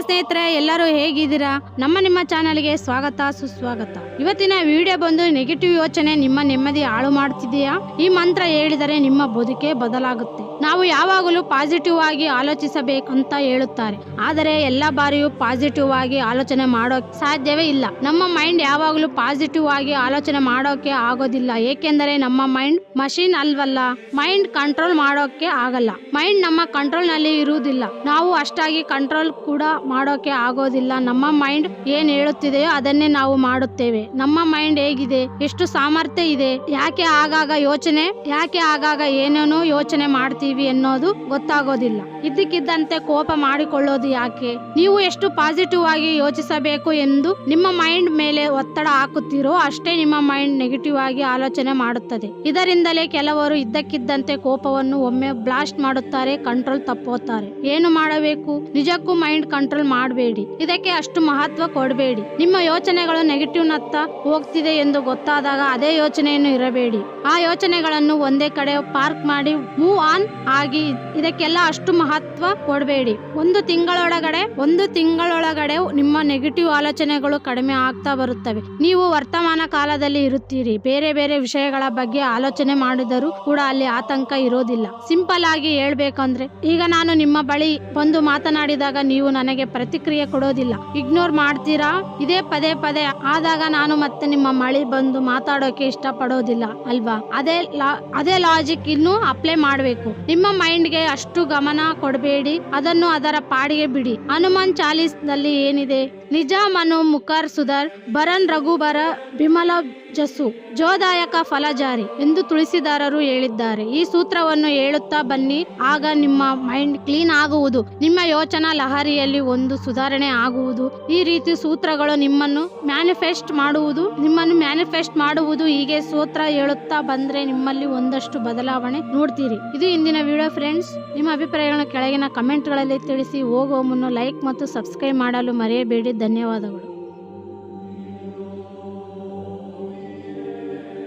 ಸ್ನೇಹಿತರೆ, ಎಲ್ಲರೂ ಹೇಗಿದ್ದೀರಾ? ನಮ್ಮ ನಿಮ್ಮ ಚಾನಲ್ಗೆ ಸ್ವಾಗತ, ಸುಸ್ವಾಗತ. ಇವತ್ತಿನ ವಿಡಿಯೋ ಬಂದು ನೆಗೆಟಿವ್ ಯೋಚನೆ ನಿಮ್ಮ ನೆಮ್ಮದಿ ಹಾಳು ಮಾಡ್ತಿದೆಯಾ? ಈ ಮಂತ್ರ ಹೇಳಿದರೆ ನಿಮ್ಮ ಬದುಕೆ ಬದಲಾಗುತ್ತೆ. ನಾವು ಯಾವಾಗಲೂ ಪಾಸಿಟಿವ್ ಆಗಿ ಆಲೋಚಿಸಬೇಕು ಅಂತ ಹೇಳುತ್ತಾರೆ. ಆದರೆ ಎಲ್ಲ ಬಾರಿಯೂ ಪಾಸಿಟಿವ್ ಆಗಿ ಆಲೋಚನೆ ಮಾಡೋಕೆ ಸಾಧ್ಯವೇ ಇಲ್ಲ. ನಮ್ಮ ಮೈಂಡ್ ಯಾವಾಗಲೂ ಪಾಸಿಟಿವ್ ಆಗಿ ಆಲೋಚನೆ ಮಾಡೋಕೆ ಆಗೋದಿಲ್ಲ. ಏಕೆಂದರೆ ನಮ್ಮ ಮೈಂಡ್ ಮಷಿನ್ ಅಲ್ವಲ್ಲ. ಮೈಂಡ್ ಕಂಟ್ರೋಲ್ ಮಾಡೋಕೆ ಆಗಲ್ಲ. ಮೈಂಡ್ ನಮ್ಮ ಕಂಟ್ರೋಲ್ನಲ್ಲಿ ಇರುವುದಿಲ್ಲ. ನಾವು ಅಷ್ಟಾಗಿ ಕಂಟ್ರೋಲ್ ಕೂಡ ಮಾಡೋಕೆ ಆಗೋದಿಲ್ಲ. ನಮ್ಮ ಮೈಂಡ್ ಏನ್ ಹೇಳುತ್ತಿದೆಯೋ ಅದನ್ನೇ ನಾವು ಮಾಡುತ್ತೇವೆ. ನಮ್ಮ ಮೈಂಡ್ ಹೇಗಿದೆ? ಎಷ್ಟು ಸಾಮರ್ಥ್ಯ ಇದೆ? ಯಾಕೆ ಆಗಾಗ ಯೋಚನೆ? ಯಾಕೆ ಆಗಾಗ ಏನೇನೋ ಯೋಚನೆ ಮಾಡ್ತೀವಿ ಅನ್ನೋದು ಗೊತ್ತಾಗೋದಿಲ್ಲ. ಇದ್ದಕ್ಕಿದ್ದಂತೆ ಕೋಪ ಮಾಡಿಕೊಳ್ಳೋದು ಯಾಕೆ? ನೀವು ಎಷ್ಟು ಪಾಸಿಟಿವ್ ಆಗಿ ಯೋಚಿಸಬೇಕು ಎಂದು ನಿಮ್ಮ ಮೈಂಡ್ ಮೇಲೆ ಒತ್ತಡ ಹಾಕುತ್ತೀರೋ ಅಷ್ಟೇ ನಿಮ್ಮ ಮೈಂಡ್ ನೆಗೆಟಿವ್ ಆಗಿ ಆಲೋಚನೆ ಮಾಡುತ್ತದೆ. ಇದರಿಂದಲೇ ಕೆಲವರು ಇದ್ದಕ್ಕಿದ್ದಂತೆ ಕೋಪವನ್ನು ಒಮ್ಮೆ ಬ್ಲಾಸ್ಟ್ ಮಾಡುತ್ತಾರೆ ಕಂಟ್ರೋಲ್ ತಪ್ಪೋತಾರೆ ಏನು ಮಾಡಬೇಕು? ನಿಜಕ್ಕೂ ಮೈಂಡ್ ಕಂಟ್ರೋಲ್ ಮಾಡಬೇಡಿ. ಇದಕ್ಕೆ ಅಷ್ಟು ಮಹತ್ವ ಕೊಡಬೇಡಿ. ನಿಮ್ಮ ಯೋಚನೆಗಳು ನೆಗೆಟಿವ್ ನತ್ತ ಹೋಗ್ತಿದೆ ಎಂದು ಗೊತ್ತಾದಾಗ ಅದೇ ಯೋಚನೆಯನ್ನು ಇರಬೇಡಿ. ಆ ಯೋಚನೆಗಳನ್ನು ಒಂದೇ ಕಡೆ ಪಾರ್ಕ್ ಮಾಡಿ ಮೂವ್ ಆನ್ ಆಗಿ ಇದಕ್ಕೆಲ್ಲ ಅಷ್ಟು ಮಹತ್ವ ಕೊಡಬೇಡಿ. ಒಂದು ತಿಂಗಳೊಳಗಡೆ ಒಂದು ತಿಂಗಳೊಳಗಡೆ ನಿಮ್ಮ ನೆಗೆಟಿವ್ ಆಲೋಚನೆಗಳು ಕಡಿಮೆ ಆಗ್ತಾ ಬರುತ್ತವೆ. ನೀವು ವರ್ತಮಾನ ಕಾಲದಲ್ಲಿ ಇರುತ್ತೀರಿ. ಬೇರೆ ಬೇರೆ ವಿಷಯಗಳ ಬಗ್ಗೆ ಆಲೋಚನೆ ಮಾಡಿದರೂ ಕೂಡ ಅಲ್ಲಿ ಆತಂಕ ಇರೋದಿಲ್ಲ. ಸಿಂಪಲ್ ಆಗಿ ಹೇಳ್ಬೇಕಂದ್ರೆ, ಈಗ ನಾನು ನಿಮ್ಮ ಬಳಿ ಬಂದು ಮಾತನಾಡಿದಾಗ ನೀವು ನನಗೆ ಪ್ರತಿಕ್ರಿಯೆ ಕೊಡೋದಿಲ್ಲ. ಇಗ್ನೋರ್ ಮಾಡ್ತೀರಾ? ಇದೇ ಪದೇ ಪದೇ ಆದಾಗ ನಾನು ಮತ್ತೆ ನಿಮ್ಮ ಮಳಿ ಬಂದು ಮಾತಾಡೋಕೆ ಇಷ್ಟಪಡೋದಿಲ್ಲ, ಅಲ್ವಾ? ಅದೇ ಅದೇ ಲಾಜಿಕ್ ಇನ್ನು ಅಪ್ಲೈ ಮಾಡಬೇಕು. ನಿಮ್ಮ ಮೈಂಡ್ಗೆ ಅಷ್ಟು ಗಮನ ಕೊಡಬೇಡಿ ಅದನ್ನು ಅದರ ಪಾಡಿಗೆ ಬಿಡಿ. ಹನುಮಾನ್ ಚಾಲೀಸ್ನಲ್ಲಿ ಏನಿದೆ? ನಿಜ ಮನು ಮುಖರ್ ಸುಧರ್ ಬರನ್ ರಘುಬರ, ಬಿಮಲ ಜಸು ಜೋದಾಯಕ ಫಲಜಾರಿ ಎಂದು ತುಳಸಿದಾರರು ಹೇಳಿದ್ದಾರೆ. ಈ ಸೂತ್ರವನ್ನು ಹೇಳುತ್ತಾ ಬನ್ನಿ, ಆಗ ನಿಮ್ಮ ಮೈಂಡ್ ಕ್ಲೀನ್ ಆಗುವುದು, ನಿಮ್ಮ ಯೋಚನಾ ಲಹರಿಯಲ್ಲಿ ಒಂದು ಸುಧಾರಣೆ ಆಗುವುದು. ಈ ರೀತಿ ಸೂತ್ರಗಳು ನಿಮ್ಮನ್ನು ಮ್ಯಾನಿಫೆಸ್ಟ್ ಮಾಡುವುದು, ನಿಮ್ಮನ್ನು ಮ್ಯಾನಿಫೆಸ್ಟ್ ಮಾಡುವುದು ಹೀಗೆ ಸೂತ್ರ ಹೇಳುತ್ತಾ ಬಂದ್ರೆ ನಿಮ್ಮಲ್ಲಿ ಒಂದಷ್ಟು ಬದಲಾವಣೆ ನೋಡ್ತೀರಿ. ಇದು ಇಂದಿನ ವಿಡಿಯೋ ಫ್ರೆಂಡ್ಸ್. ನಿಮ್ಮ ಅಭಿಪ್ರಾಯಗಳನ್ನು ಕೆಳಗಿನ ಕಮೆಂಟ್ಗಳಲ್ಲಿ ತಿಳಿಸಿ, ಹೋಗುವ ಮುನ್ನ ಲೈಕ್ ಮತ್ತು ಸಬ್ಸ್ಕ್ರೈಬ್ ಮಾಡಲು ಮರೆಯಬೇಡಿ. ಧನ್ಯವಾದಗಳು.